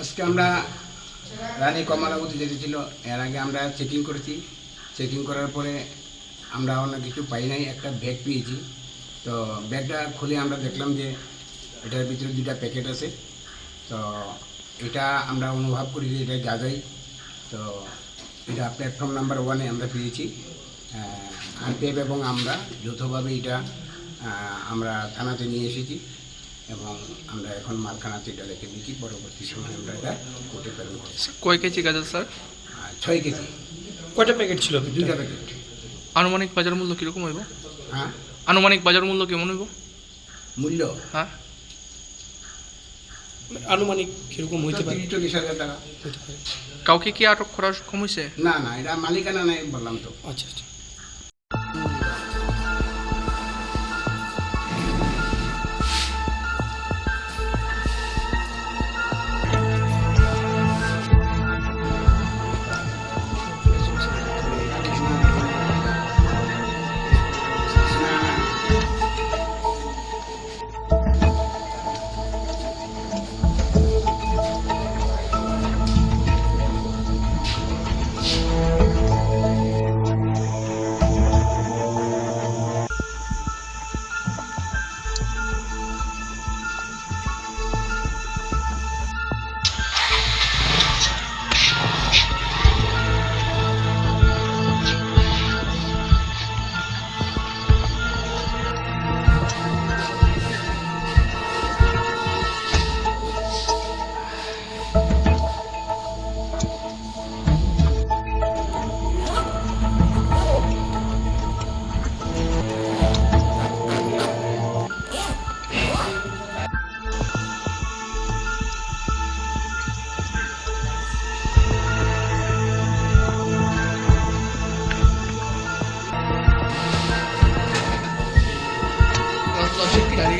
আজকে আমরা রানী কমলাবতী যেতে ছিল, এর আগে আমরা চেকিং করেছি। চেকিং করার পরে আমরা অন্য কিছু পাই নাই, একটা ব্যাগ পেয়েছি। তো ব্যাগটা খুলে আমরা দেখলাম যে এটার ভিতরে দুটা প্যাকেট আছে। তো এটা আমরা অনুভব করি যে এটা গাঁজাই তো এটা প্ল্যাটফর্ম নাম্বার ওয়ানে আমরা পেয়েছি। আরপিএফ এবং আমরা যৌথভাবে এটা আমরা থানাতে নিয়ে এসেছি এবং আমরা এখন মালখানাতে এটা রেখে দিচ্ছি পরবর্তী সময় আমরা এটা কোর্টে প্রেরণ করছি। কয় কেজি গাজা স্যার? ছয় কেজি। কয়টা প্যাকেট ছিল দুইটা প্যাকেট। আনুমানিক বাজার মূল্য কীরকম হইব? হ্যাঁ? আনুমানিক বাজার মূল্য কেমন হইব? মূল্য? হ্যাঁ। আনুমানিক কীরকম হইতে পারে? তিরিশ চল্লিশ হাজার টাকা। কাউকে কি আটক করা সক্ষম হয়েছে না না এটা মালিকানা নাই বললাম তো। আচ্ছা আচ্ছা।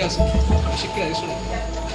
শিক্ষা আছে শিক্ষা আছে শুনে